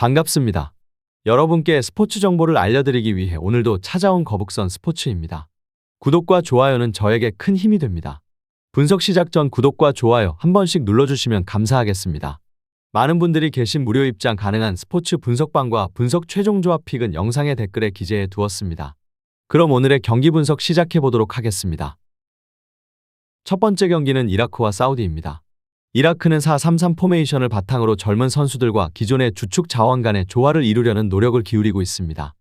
반갑습니다. 여러분께 스포츠 정보를 알려드리기 위해 오늘도 찾아온 거북선 스포츠입니다. 구독과 좋아요는 저에게 큰 힘이 됩니다. 분석 시작 전 구독과 좋아요 한 번씩 눌러주시면 감사하겠습니다. 많은 분들이 계신 무료 입장 가능한 스포츠 분석방과 분석 최종 조합 픽은 영상의 댓글에 기재해 두었습니다. 그럼 오늘의 경기 분석 시작해 보도록 하겠습니다. 첫 번째 경기는 이라크와 사우디입니다. 이라크는 4-3-3 포메이션을 바탕으로 젊은 선수들과 기존의 주축 자원 간의 조화를 이루려는 노력을 기울이고 있습니다.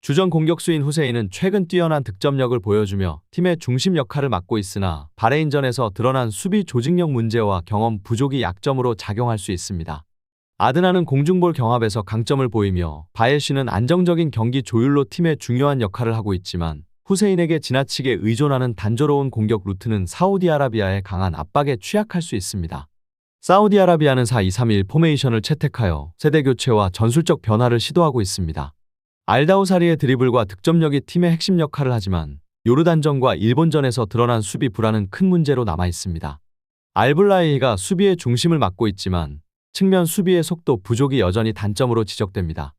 주전 공격수인 후세인은 최근 뛰어난 득점력을 보여주며 팀의 중심 역할을 맡고 있으나 바레인전에서 드러난 수비 조직력 문제와 경험 부족이 약점으로 작용할 수 있습니다. 아드나는 공중볼 경합에서 강점을 보이며 바예시는 안정적인 경기 조율로 팀의 중요한 역할을 하고 있지만 후세인에게 지나치게 의존하는 단조로운 공격 루트는 사우디아라비아의 강한 압박에 취약할 수 있습니다. 사우디아라비아는 4-2-3-1 포메이션을 채택하여 세대 교체와 전술적 변화를 시도하고 있습니다. 알다우사리의 드리블과 득점력이 팀의 핵심 역할을 하지만 요르단전과 일본전에서 드러난 수비 불안은 큰 문제로 남아 있습니다. 알블라이히가 수비의 중심을 맡고 있지만 측면 수비의 속도 부족이 여전히 단점으로 지적됩니다.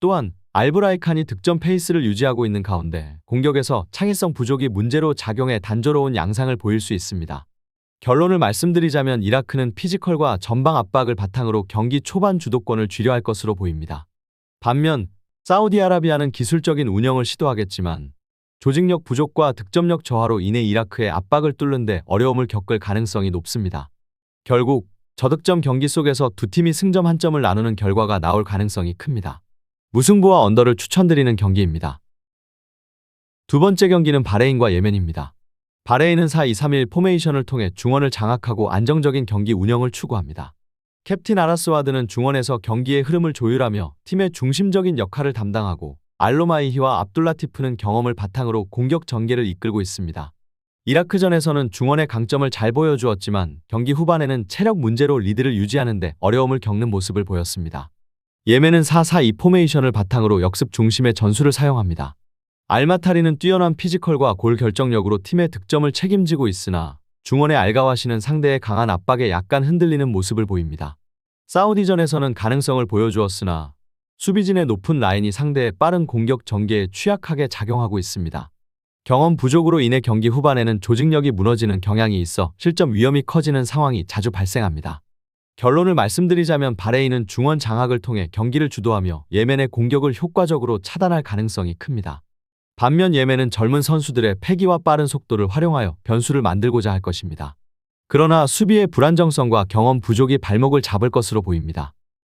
또한 알브라이칸이 득점 페이스를 유지하고 있는 가운데 공격에서 창의성 부족이 문제로 작용해 단조로운 양상을 보일 수 있습니다. 결론을 말씀드리자면 이라크는 피지컬과 전방 압박을 바탕으로 경기 초반 주도권을 쥐려 할 것으로 보입니다. 반면 사우디아라비아는 기술적인 운영을 시도하겠지만 조직력 부족과 득점력 저하로 인해 이라크의 압박을 뚫는데 어려움을 겪을 가능성이 높습니다. 결국 저득점 경기 속에서 두 팀이 승점 한 점을 나누는 결과가 나올 가능성이 큽니다. 무승부와 언더를 추천드리는 경기입니다. 두 번째 경기는 바레인과 예멘입니다. 바레인은 4-2-3-1 포메이션을 통해 중원을 장악하고 안정적인 경기 운영을 추구합니다. 캡틴 아라스와드는 중원에서 경기의 흐름을 조율하며 팀의 중심적인 역할을 담당하고 알로마이히와 압둘라티프는 경험을 바탕으로 공격 전개를 이끌고 있습니다. 이라크전에서는 중원의 강점을 잘 보여주었지만 경기 후반에는 체력 문제로 리드를 유지하는데 어려움을 겪는 모습을 보였습니다. 예멘은 4-4-2 포메이션을 바탕으로 역습 중심의 전술을 사용합니다. 알마타리는 뛰어난 피지컬과 골 결정력으로 팀의 득점을 책임지고 있으나 중원의 알가와시는 상대의 강한 압박에 약간 흔들리는 모습을 보입니다. 사우디전에서는 가능성을 보여주었으나 수비진의 높은 라인이 상대의 빠른 공격 전개에 취약하게 작용하고 있습니다. 경험 부족으로 인해 경기 후반에는 조직력이 무너지는 경향이 있어 실점 위험이 커지는 상황이 자주 발생합니다. 결론을 말씀드리자면 바레인은 중원 장악을 통해 경기를 주도하며 예멘의 공격을 효과적으로 차단할 가능성이 큽니다. 반면 예멘은 젊은 선수들의 패기와 빠른 속도를 활용하여 변수를 만들고자 할 것입니다. 그러나 수비의 불안정성과 경험 부족이 발목을 잡을 것으로 보입니다.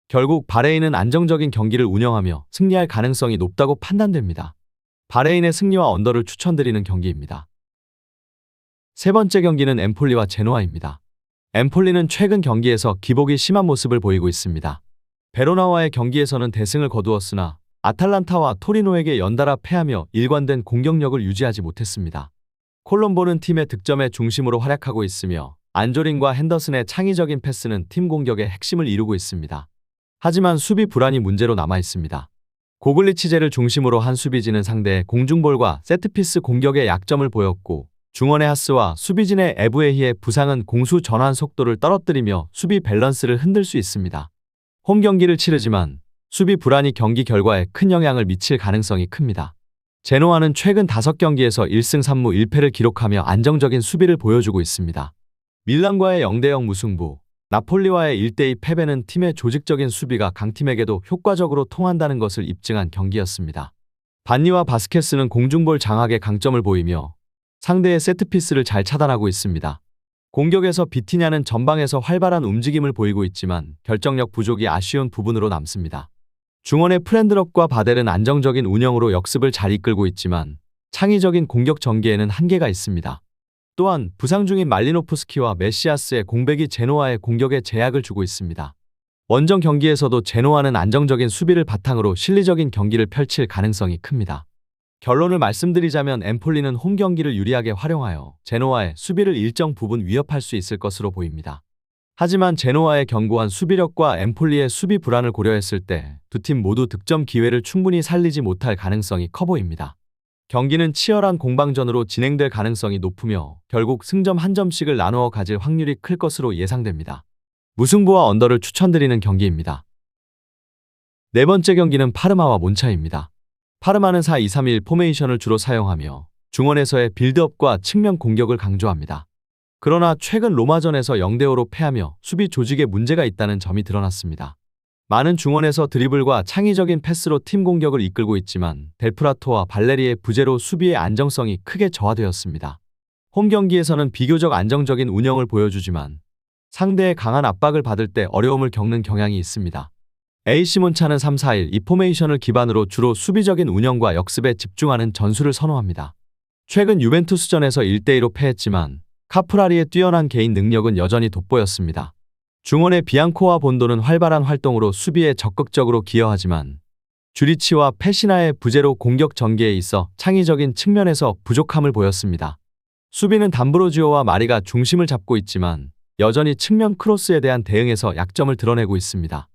결국 바레인은 안정적인 경기를 운영하며 승리할 가능성이 높다고 판단됩니다. 바레인의 승리와 언더를 추천드리는 경기입니다. 세 번째 경기는 엠폴리와 제노아입니다. 엠폴리는 최근 경기에서 기복이 심한 모습을 보이고 있습니다. 베로나와의 경기에서는 대승을 거두었으나 아탈란타와 토리노에게 연달아 패하며 일관된 공격력을 유지하지 못했습니다. 콜롬보는 팀의 득점의 중심으로 활약하고 있으며 안조린과 핸더슨의 창의적인 패스는 팀 공격의 핵심을 이루고 있습니다. 하지만 수비 불안이 문제로 남아 있습니다. 고글리치제를 중심으로 한 수비진은 상대의 공중볼과 세트피스 공격의 약점을 보였고 중원의 하스와 수비진의 에브에히의 부상은 공수 전환 속도를 떨어뜨리며 수비 밸런스를 흔들 수 있습니다. 홈 경기를 치르지만 수비 불안이 경기 결과에 큰 영향을 미칠 가능성이 큽니다. 제노아는 최근 5경기에서 1승 3무 1패를 기록하며 안정적인 수비를 보여주고 있습니다. 밀란과의 0대0 무승부, 나폴리와의 1대2 패배는 팀의 조직적인 수비가 강팀에게도 효과적으로 통한다는 것을 입증한 경기였습니다. 반니와 바스케스는 공중볼 장악의 강점을 보이며 상대의 세트피스를 잘 차단하고 있습니다. 공격에서 비티냐는 전방에서 활발한 움직임을 보이고 있지만 결정력 부족이 아쉬운 부분으로 남습니다. 중원의 프렌드럽과 바델은 안정적인 운영으로 역습을 잘 이끌고 있지만 창의적인 공격 전개에는 한계가 있습니다. 또한 부상 중인 말리노프스키와 메시아스의 공백이 제노아의 공격에 제약을 주고 있습니다. 원정 경기에서도 제노아는 안정적인 수비를 바탕으로 실리적인 경기를 펼칠 가능성이 큽니다. 결론을 말씀드리자면 엠폴리는 홈 경기를 유리하게 활용하여 제노아의 수비를 일정 부분 위협할 수 있을 것으로 보입니다. 하지만 제노아의 견고한 수비력과 엠폴리의 수비 불안을 고려했을 때 두 팀 모두 득점 기회를 충분히 살리지 못할 가능성이 커 보입니다. 경기는 치열한 공방전으로 진행될 가능성이 높으며 결국 승점 한 점씩을 나누어 가질 확률이 클 것으로 예상됩니다. 무승부와 언더를 추천드리는 경기입니다. 네 번째 경기는 파르마와 몬차입니다. 파르마는 4-2-3-1 포메이션을 주로 사용하며 중원에서의 빌드업과 측면 공격을 강조합니다. 그러나 최근 로마전에서 0대5로 패하며 수비 조직에 문제가 있다는 점이 드러났습니다. 많은 중원에서 드리블과 창의적인 패스로 팀 공격을 이끌고 있지만 델프라토와 발레리의 부재로 수비의 안정성이 크게 저하되었습니다. 홈 경기에서는 비교적 안정적인 운영을 보여주지만 상대의 강한 압박을 받을 때 어려움을 겪는 경향이 있습니다. AC 몬차는 3-4-1이 포메이션을 기반으로 주로 수비적인 운영과 역습에 집중하는 전술을 선호합니다. 최근 유벤투스전에서 1대2로 패했지만 카프라리의 뛰어난 개인 능력은 여전히 돋보였습니다. 중원의 비앙코와 본도는 활발한 활동으로 수비에 적극적으로 기여하지만 주리치와 페시나의 부재로 공격 전개에 있어 창의적인 측면에서 부족함을 보였습니다. 수비는 담브로지오와 마리가 중심을 잡고 있지만 여전히 측면 크로스에 대한 대응에서 약점을 드러내고 있습니다.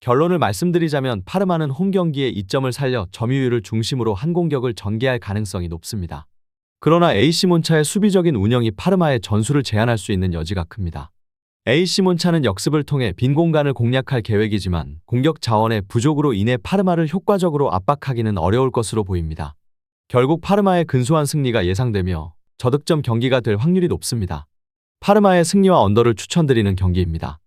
결론을 말씀드리자면 파르마는 홈 경기에 이점을 살려 점유율을 중심으로 한 공격을 전개할 가능성이 높습니다. 그러나 AC 몬차의 수비적인 운영이 파르마의 전술을 제한할 수 있는 여지가 큽니다. AC 몬차는 역습을 통해 빈 공간을 공략할 계획이지만 공격 자원의 부족으로 인해 파르마를 효과적으로 압박하기는 어려울 것으로 보입니다. 결국 파르마의 근소한 승리가 예상되며 저득점 경기가 될 확률이 높습니다. 파르마의 승리와 언더를 추천드리는 경기입니다.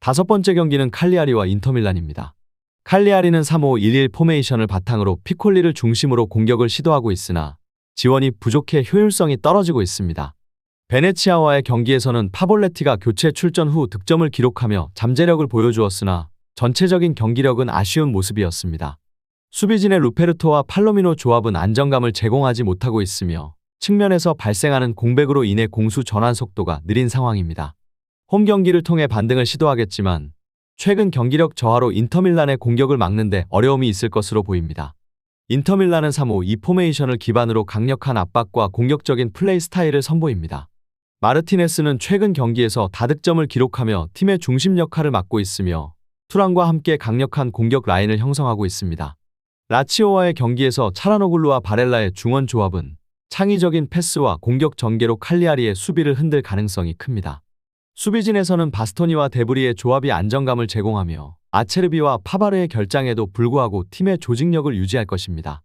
다섯 번째 경기는 칼리아리와 인터밀란입니다. 칼리아리는 3-5-1-1 포메이션을 바탕으로 피콜리를 중심으로 공격을 시도하고 있으나 지원이 부족해 효율성이 떨어지고 있습니다. 베네치아와의 경기에서는 파볼레티가 교체 출전 후 득점을 기록하며 잠재력을 보여주었으나 전체적인 경기력은 아쉬운 모습이었습니다. 수비진의 루페르토와 팔로미노 조합은 안정감을 제공하지 못하고 있으며 측면에서 발생하는 공백으로 인해 공수 전환 속도가 느린 상황입니다. 홈 경기를 통해 반등을 시도하겠지만 최근 경기력 저하로 인터밀란의 공격을 막는데 어려움이 있을 것으로 보입니다. 인터밀란은 3-5-2 포메이션을 기반으로 강력한 압박과 공격적인 플레이 스타일을 선보입니다. 마르티네스는 최근 경기에서 다득점을 기록하며 팀의 중심 역할을 맡고 있으며 투란과 함께 강력한 공격 라인을 형성하고 있습니다. 라치오와의 경기에서 차라노글루와 바렐라의 중원 조합은 창의적인 패스와 공격 전개로 칼리아리의 수비를 흔들 가능성이 큽니다. 수비진에서는 바스토니와 데브리의 조합이 안정감을 제공하며 아체르비와 파바르의 결장에도 불구하고 팀의 조직력을 유지할 것입니다.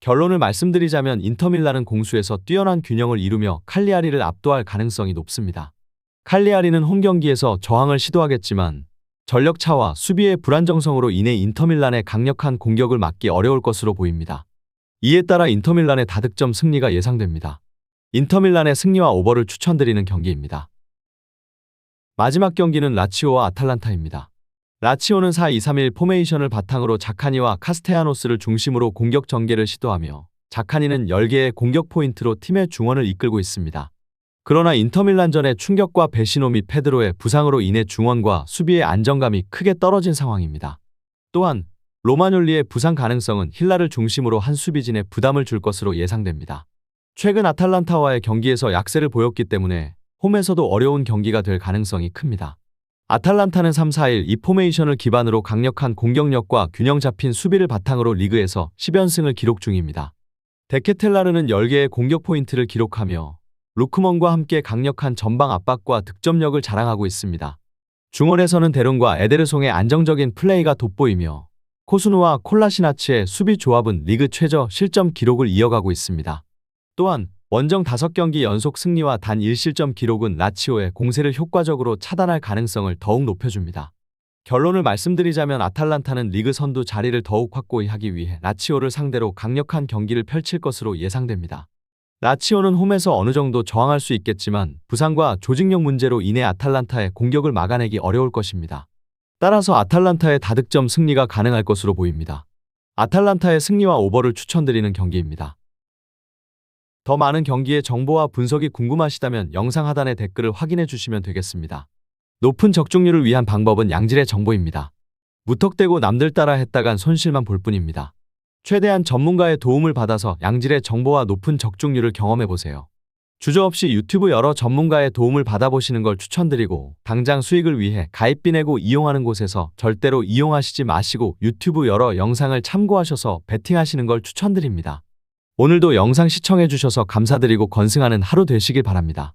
결론을 말씀드리자면 인터밀란은 공수에서 뛰어난 균형을 이루며 칼리아리를 압도할 가능성이 높습니다. 칼리아리는 홈 경기에서 저항을 시도하겠지만 전력 차와 수비의 불안정성으로 인해 인터밀란의 강력한 공격을 막기 어려울 것으로 보입니다. 이에 따라 인터밀란의 다득점 승리가 예상됩니다. 인터밀란의 승리와 오버를 추천드리는 경기입니다. 마지막 경기는 라치오와 아탈란타입니다. 라치오는 4-2-3-1 포메이션을 바탕으로 자카니와 카스테아노스를 중심으로 공격 전개를 시도하며 자카니는 10개의 공격 포인트로 팀의 중원을 이끌고 있습니다. 그러나 인터밀란전의 충격과 베시노 및 페드로의 부상으로 인해 중원과 수비의 안정감이 크게 떨어진 상황입니다. 또한 로마뇰리의 부상 가능성은 힐라를 중심으로 한 수비진에 부담을 줄 것으로 예상됩니다. 최근 아탈란타와의 경기에서 약세를 보였기 때문에 홈에서도 어려운 경기가 될 가능성이 큽니다. 아탈란타는 3-4-1이 포메이션을 기반으로 강력한 공격력과 균형 잡힌 수비를 바탕으로 리그에서 10연승을 기록 중입니다. 데케텔라르는 10개의 공격 포인트를 기록하며 루크먼과 함께 강력한 전방 압박과 득점력을 자랑하고 있습니다. 중원에서는 데룬과 에데르송의 안정적인 플레이가 돋보이며 코스누와 콜라시나츠의 수비 조합은 리그 최저 실점 기록을 이어가고 있습니다. 또한 원정 5경기 연속 승리와 단 1실점 기록은 라치오의 공세를 효과적으로 차단할 가능성을 더욱 높여줍니다. 결론을 말씀드리자면 아탈란타는 리그 선두 자리를 더욱 확고히 하기 위해 라치오를 상대로 강력한 경기를 펼칠 것으로 예상됩니다. 라치오는 홈에서 어느 정도 저항할 수 있겠지만 부상과 조직력 문제로 인해 아탈란타의 공격을 막아내기 어려울 것입니다. 따라서 아탈란타의 다득점 승리가 가능할 것으로 보입니다. 아탈란타의 승리와 오버를 추천드리는 경기입니다. 더 많은 경기의 정보와 분석이 궁금하시다면 영상 하단의 댓글을 확인해 주시면 되겠습니다. 높은 적중률을 위한 방법은 양질의 정보입니다. 무턱대고 남들 따라 했다간 손실만 볼 뿐입니다. 최대한 전문가의 도움을 받아서 양질의 정보와 높은 적중률을 경험해 보세요. 주저 없이 유튜브 여러 전문가의 도움을 받아보시는 걸 추천드리고 당장 수익을 위해 가입비 내고 이용하는 곳에서 절대로 이용하시지 마시고 유튜브 여러 영상을 참고하셔서 베팅하시는 걸 추천드립니다. 오늘도 영상 시청해주셔서 감사드리고 건승하는 하루 되시길 바랍니다.